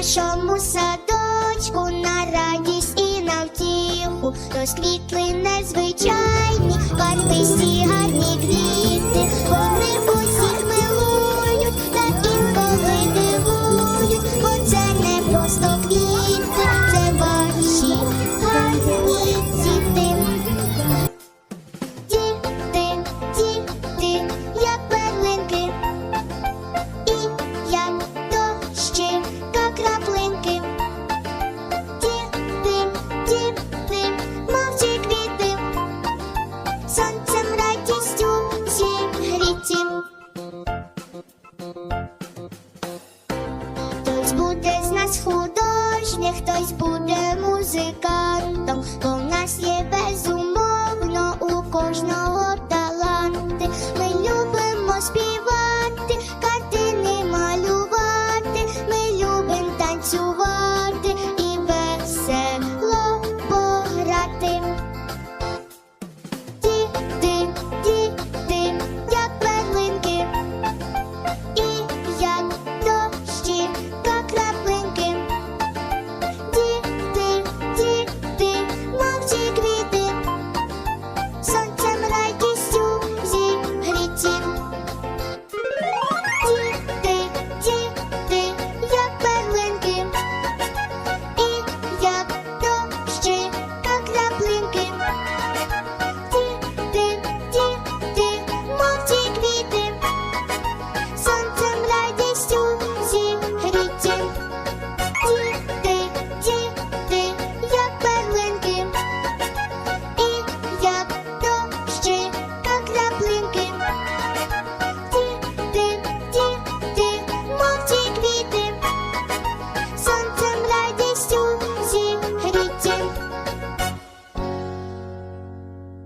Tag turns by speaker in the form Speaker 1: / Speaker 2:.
Speaker 1: нашому садочку на радість і на втіху. Розквітли незвичайні, барвисті сонцем радістю всім зігріті. Хтось буде з нас художник, хтось буде музика.